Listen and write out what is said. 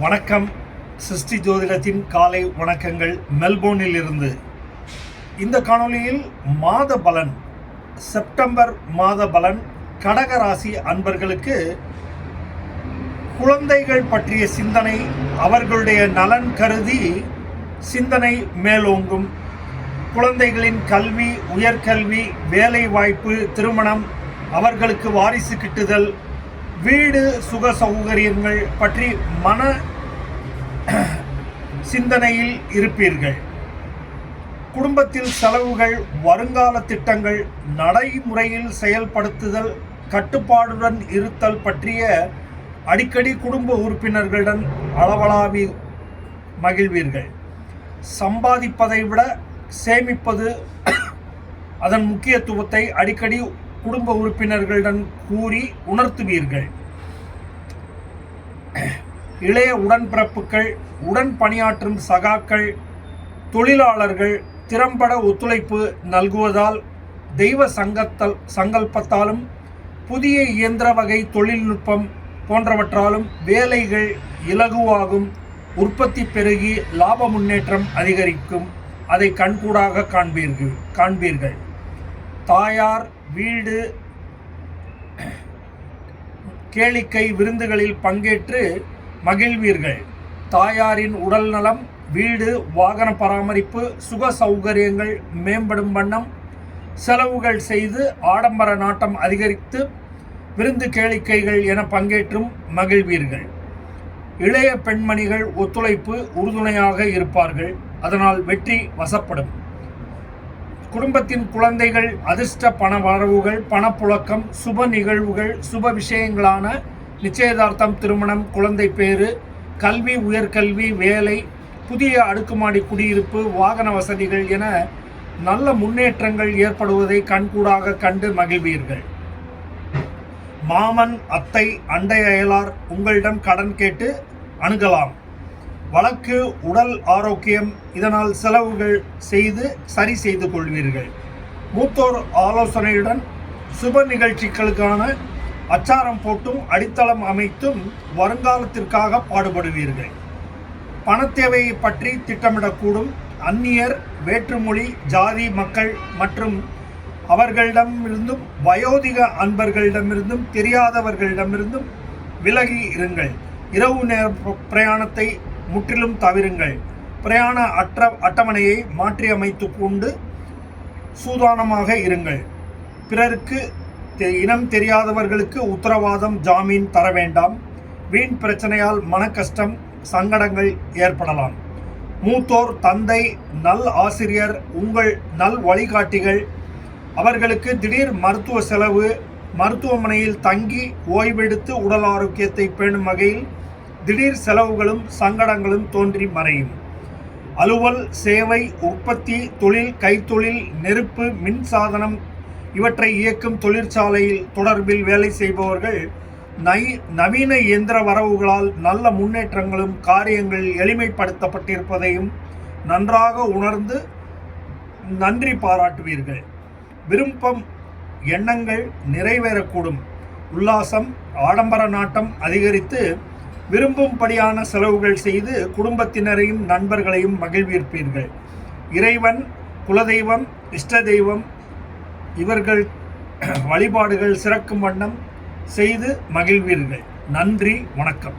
வணக்கம். சிருஷ்டி ஜோதிடத்தின் காலை வணக்கங்கள் மெல்போர்னில் இருந்து இந்த காணொளியில் மாத பலன் செப்டம்பர் மாத பலன் கடகராசி அன்பர்களுக்கு குழந்தைகள் பற்றிய சிந்தனை அவர்களுடைய நலன் கருதி சிந்தனை மேலோங்கும். குழந்தைகளின் கல்வி உயர்கல்வி வேலை வாய்ப்பு திருமணம் அவர்களுக்கு வாரிசு கிட்டுதல் வீடு சுக சௌகரியங்கள் பற்றி மன சிந்தனையில் இருப்பீர்கள். குடும்பத்தில் செலவுகள் வருங்கால திட்டங்கள் நடைமுறையில் செயல்படுத்துதல் கட்டுப்பாடுடன் இருத்தல் பற்றிய அடிக்கடி குடும்ப உறுப்பினர்களுடன் அளவலாவி மகிழ்வீர்கள். சம்பாதிப்பதை விட சேமிப்பது அதன் முக்கியத்துவத்தை அடிக்கடி குடும்ப உறுப்பினர்களுடன் கூறி உணர்த்துவீர்கள். இளைய உடன்பிறப்புகள் உடன் பணியாற்றும் சகாக்கள் தொழிலாளர்கள் திறம்பட ஒத்துழைப்பு நல்குவதால் தெய்வ சங்கத்தல் சங்கல்பத்தாலும் புதிய இயந்திர வகை தொழில்நுட்பம் போன்றவற்றாலும் வேலைகள் இலகுவாகும் உற்பத்தி பெருகி லாப முன்னேற்றம் அதிகரிக்கும் அதை கண்கூடாக காண்பீர்கள் காண்பீர்கள். தாயார் வீடு கேளிக்கை விருந்துகளில் பங்கேற்று மகிழ்வீர்கள். தாயாரின் உடல் நலம் வீடு வாகன பராமரிப்பு சுக சௌகரியங்கள் மேம்படும் வண்ணம் செலவுகள் செய்து ஆடம்பர நாட்டம் அதிகரித்து விருந்து கேளிக்கைகள் என பங்கேற்றும் மகிழ்வீர்கள். இளைய பெண்மணிகள் ஒத்துழைப்பு உறுதுணையாக இருப்பார்கள். அதனால் வெற்றி வசப்படும். குடும்பத்தின் குழந்தைகள் அதிர்ஷ்ட பண வரவுகள் பணப்புழக்கம் சுப நிகழ்வுகள் சுப விஷயங்களான நிச்சயதார்த்தம் திருமணம் குழந்தை பேறு கல்வி உயர்கல்வி வேலை புதிய அடுக்குமாடி குடியிருப்பு வாகன வசதிகள் என நல்ல முன்னேற்றங்கள் ஏற்படுவதை கண்கூடாக கண்டு மகிழ்வீர்கள். மாமன் அத்தை அண்டை அயலார் உங்களிடம் கடன் கேட்டு அணுகலாம். வழக்கு உடல் ஆரோக்கியம் இதனால் செலவுகள் செய்து சரி செய்து கொள்வீர்கள். மூத்தோர் ஆலோசனையுடன் சுப நிகழ்ச்சிகளுக்கான அச்சாரம் போட்டும் அடித்தளம் அமைத்தும் வருங்காலத்திற்காக பாடுபடுவீர்கள். பணத்தேவையை பற்றி திட்டமிடக்கூடும். அந்நியர் வேற்றுமொழி ஜாதி மக்கள் மற்றும் அவர்களிடமிருந்தும் வயோதிக அன்பர்களிடமிருந்தும் தெரியாதவர்களிடமிருந்தும் விலகி இருங்கள். இரவு நேர பிரயாணத்தை முற்றிலும் தவிருங்கள். பிரயாண அற்ற அட்டவணையை மாற்றியமைத்து கொண்டு சூதானமாக இருங்கள். பிறருக்கு தெ- இனம் தெரியாதவர்களுக்கு உத்தரவாதம் ஜாமீன் தர வேண்டாம். வீண் பிரச்சனையால் மன கஷ்டம் சங்கடங்கள் ஏற்படலாம். மூத்தோர் தந்தை நல் ஆசிரியர் உங்கள் நல் வழிகாட்டிகள் அவர்களுக்கு திடீர் மருத்துவ செலவு மருத்துவமனையில் தங்கி ஓய்வெடுத்து உடல் ஆரோக்கியத்தை பேணும் வகையில் திடீர் செலவுகளும் சங்கடங்களும் தோன்றி மறையும். அலுவல் சேவை உற்பத்தி தொழில் கைத்தொழில் நெருப்பு மின் சாதனம் இவற்றை இயக்கும் தொழிற்சாலையில் தொடர்பில் வேலை செய்பவர்கள் நை நவீன இயந்திர வரவுகளால் நல்ல முன்னேற்றங்களும் காரியங்கள் எளிமைப்படுத்தப்பட்டிருப்பதையும் நன்றாக உணர்ந்து நன்றி பாராட்டுவீர்கள். விருப்பம் எண்ணங்கள் நிறைவேறக்கூடும். உல்லாசம் ஆடம்பர நாட்டம் அதிகரித்து விரும்பும்படியான செலவுகள் செய்து குடும்பத்தினரையும் நண்பர்களையும் மகிழ்வீர்ப்பீர்கள் இறைவன் குலதெய்வம் இஷ்ட தெய்வம் இவர்கள் வழிபாடுகள் சிறக்கும் வண்ணம் செய்து மகிழ்வீர்கள். நன்றி வணக்கம்.